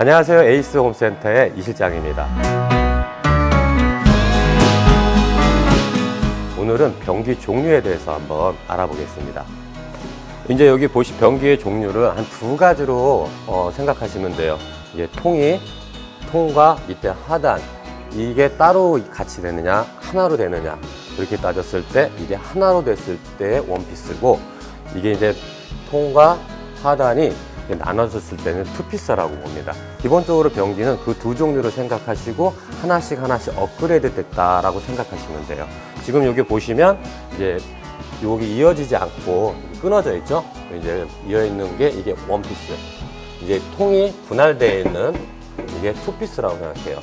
안녕하세요. 에이스 홈센터의 이 실장입니다. 오늘은 변기 종류에 대해서 한번 알아보겠습니다. 이제 여기 보시 변기의 종류를 한 두 가지로 어, 생각하시면 돼요. 이게 통이 통과 밑에 하단 이게 따로 같이 되느냐 하나로 되느냐 이렇게 따졌을 때 이게 하나로 됐을 때 원피스고 이게 이제 통과 하단이 나눠졌을 때는 투피스라고 봅니다. 기본적으로 변기는 그 두 종류로 생각하시고 하나씩 하나씩 업그레이드 됐다라고 생각하시면 돼요. 지금 여기 보시면 이제 여기 이어지지 않고 끊어져 있죠? 이제 이어 있는 게 이게 원피스. 이제 통이 분할되어 있는 이게 투피스라고 생각해요.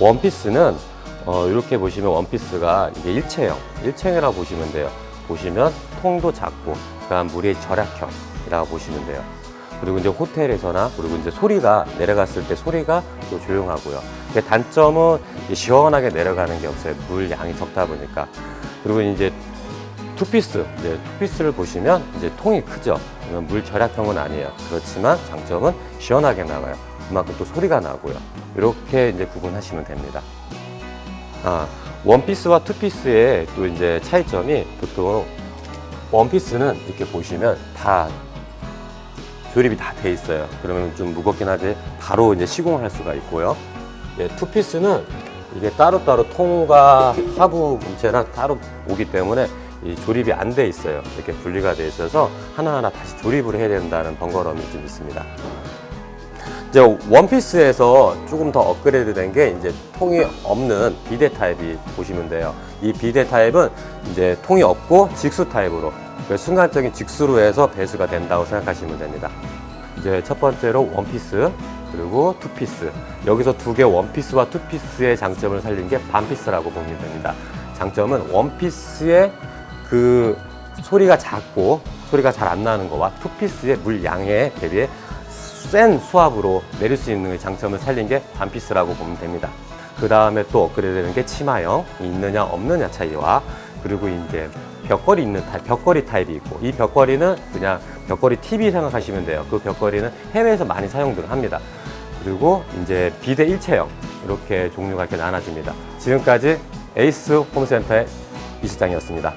원피스는 어, 이렇게 보시면 원피스가 이게 일체형, 일체형이라고 보시면 돼요. 보시면 통도 작고, 그다음 물이 절약형이라고 보시면 돼요. 그리고 이제 호텔에서나 그리고 이제 소리가 내려갔을 때 소리가 또 조용하고요. 단점은 시원하게 내려가는 게 없어요. 물 양이 적다 보니까. 그리고 이제 투피스, 이제 투피스를 보시면 이제 통이 크죠. 물 절약형은 아니에요. 그렇지만 장점은 시원하게 나가요. 그만큼 또 소리가 나고요. 이렇게 이제 구분하시면 됩니다. 아, 원피스와 투피스의 또 이제 차이점이 보통 원피스는 이렇게 보시면 다 조립이 다 돼 있어요. 그러면 좀 무겁긴 하지 바로 이제 시공을 할 수가 있고요. 예, 투피스는 이게 따로따로 통과 하부 문체랑 따로 오기 때문에 이 조립이 안 돼 있어요. 이렇게 분리가 돼 있어서 하나하나 다시 조립을 해야 된다는 번거로움이 좀 있습니다. 이제 원피스에서 조금 더 업그레이드 된 게 이제 통이 없는 비대 타입이 보시면 돼요. 이 비대 타입은 이제 통이 없고 직수 타입으로 그 순간적인 직수로 해서 배수가 된다고 생각하시면 됩니다. 이제 첫 번째로 원피스 그리고 투피스 여기서 두 개 원피스와 투피스의 장점을 살린 게 반피스라고 보면 됩니다. 장점은 원피스의 그 소리가 작고 소리가 잘 안 나는 거와 투피스의 물 양에 대비해 센 수압으로 내릴 수 있는 그 장점을 살린 게 반피스라고 보면 됩니다. 그 다음에 또 업그레이드 되는 게 치마형 있느냐 없느냐 차이와 그리고 이제 벽걸이 있는 타입, 벽걸이 타입이 있고 이 벽걸이는 그냥 벽걸이 TV 생각하시면 돼요. 그 벽걸이는 해외에서 많이 사용들을 합니다. 그리고 이제 비대 일체형 이렇게 종류가 이렇게 나눠집니다. 지금까지 에이스 홈센터의 이 시장이었습니다.